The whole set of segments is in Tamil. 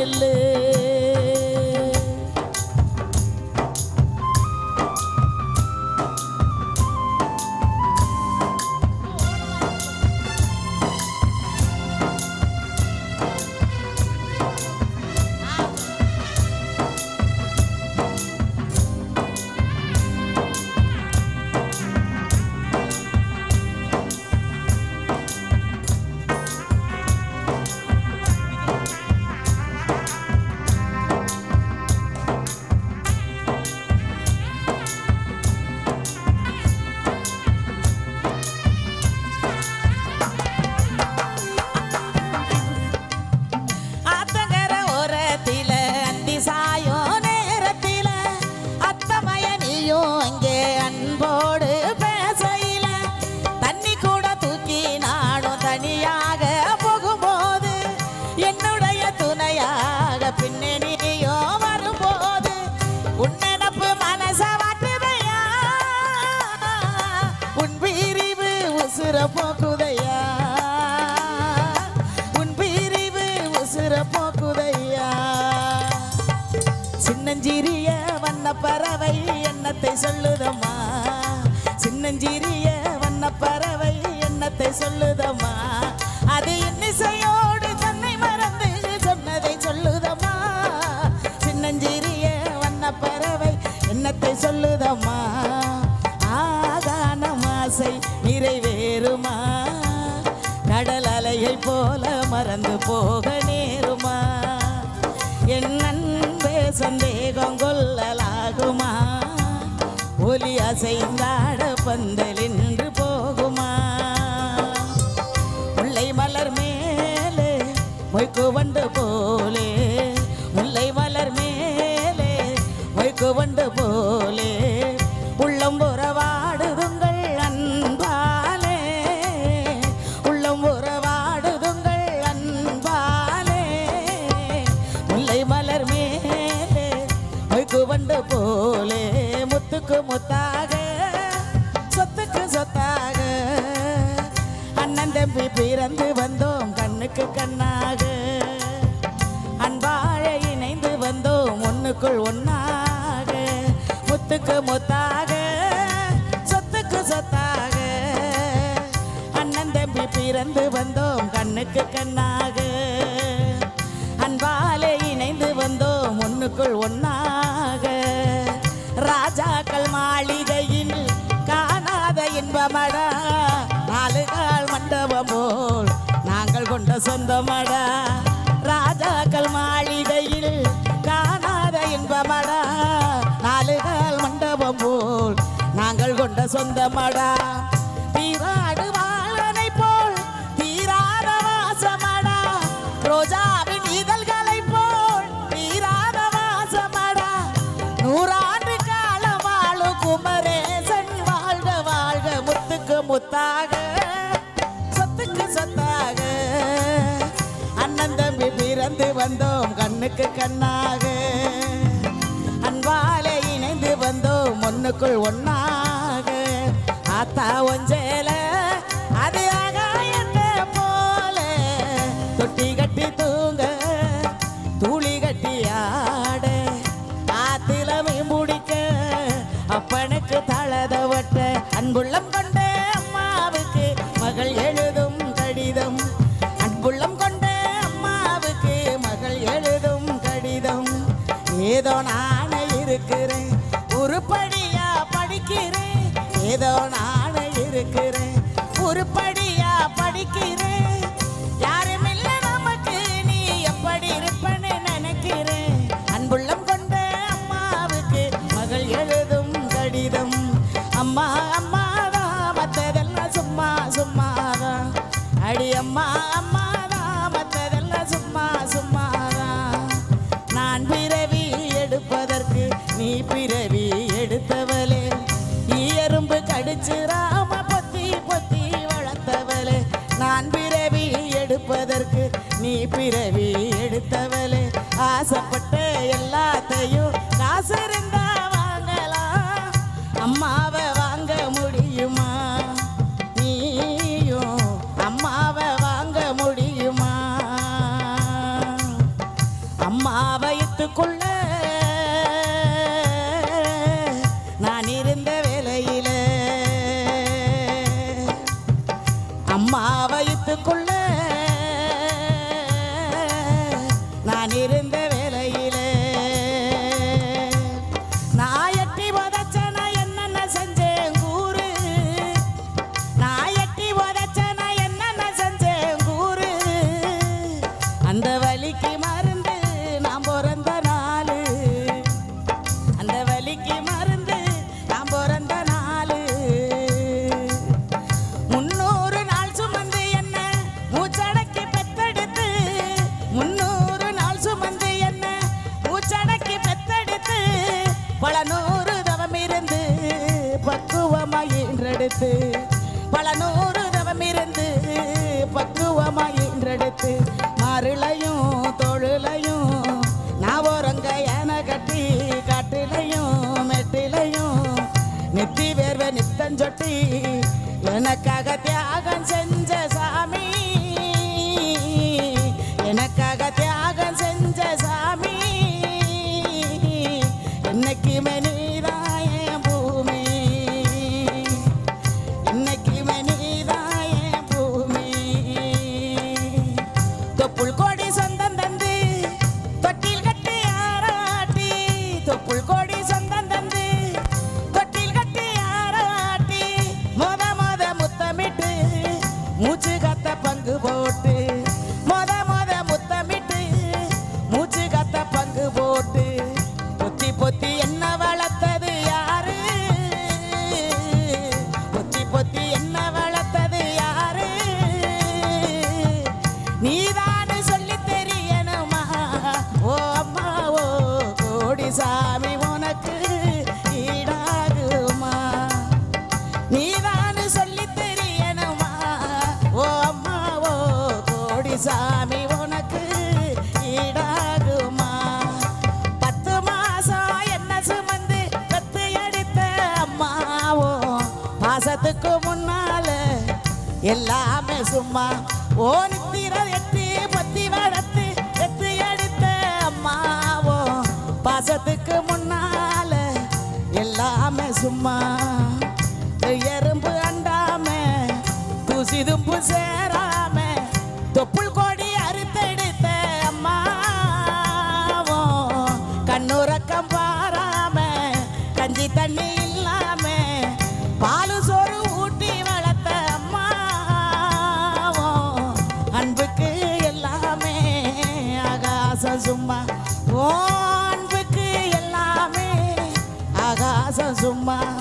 செல்லு உசுர போக்குதையா? சின்னஞ்சிறிய வண்ண பறவை எண்ணத்தை சொல்லுதம்மா. சின்னஞ்சிறிய வண்ண பறவை எண்ணத்தை சொல்லுதம்மா. அது இன்னிசையோடு தன்னை மறந்து சொன்னதை சொல்லுதம்மா. சின்னஞ்சிறிய வண்ண பறவை எண்ணத்தை சொல்லுதம்மா. ஆசை நிறைவேறுமா. கடல் அலையை போல மறந்து போக சந்தேகம் கொள்ளலாகுமா ஒலி அசைந்தாட பந்தலின் அன்பாழை இணைந்து வந்தோம் ஒன்றுக்குள் ஒன்றாக முத்துக்கு முத்தாக சொத்துக்கு சொத்தாக. அண்ணன் தம்பி பிறந்து வந்தோம் கண்ணுக்கு கண்ணாக. அன்பாலே இணைந்து வந்தோம் ஒன்றுக்குள் ஒன்னாக ராஜாக்கள் மாளிகையில் காணாத இன்பமடா. ஆளுகால் கால் மண்டபம் போல் நாங்கள் கொண்ட சொந்தமடா. மாளிகையில் காணாத இன்பமடா. நாலு கால் மண்டபம் போல் நாங்கள் கொண்ட சொந்தமடா. பிறந்து வந்தோம் கண்ணுக்கு கண்ணாக. அன்பாலே இணைந்து வந்தோம் ஒன்னுக்குள் ஒன்னாக ஆத்தா ஒஞ்சே ஏதோ நானே இருக்கிறேன். படியா படிக்கிறேன். பிறவி எடுத்தவளே. ஆசைப்பட்டேன் எனக்காக தியாகம் செஞ்ச சாமி. எனக்காக தியாகம் செஞ்ச சாமி. என்னைக்குமே அதுக்கு முன்னால எல்லாமே சும்மா ஓடித்திர எட்டி பத்தி வளர்த்து எட்டி எடுத்த அம்மாவோ. பாசத்துக்கு முன்னால எல்லாமே சும்மா எறும்பு அண்டாம துசிதும்பு சேரா তোমার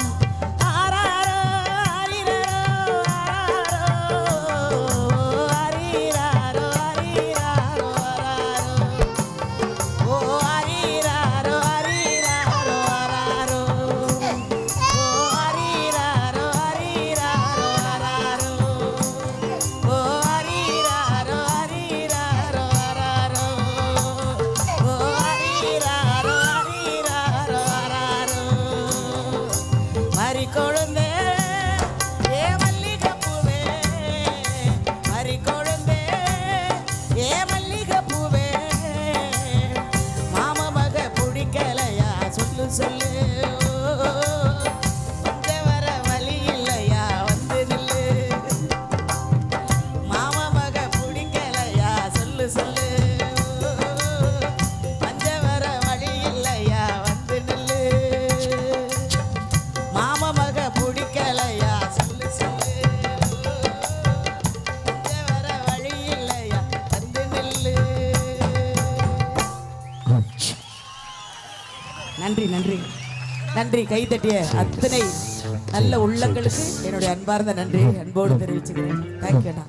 நன்றி கைதட்டிய அத்தனை நல்ல உள்ளங்களுக்கு என்னுடைய அன்பார்ந்த நன்றி அன்போடு தெரிவிச்சுக்கிறேன். தேங்க்யூண்ணா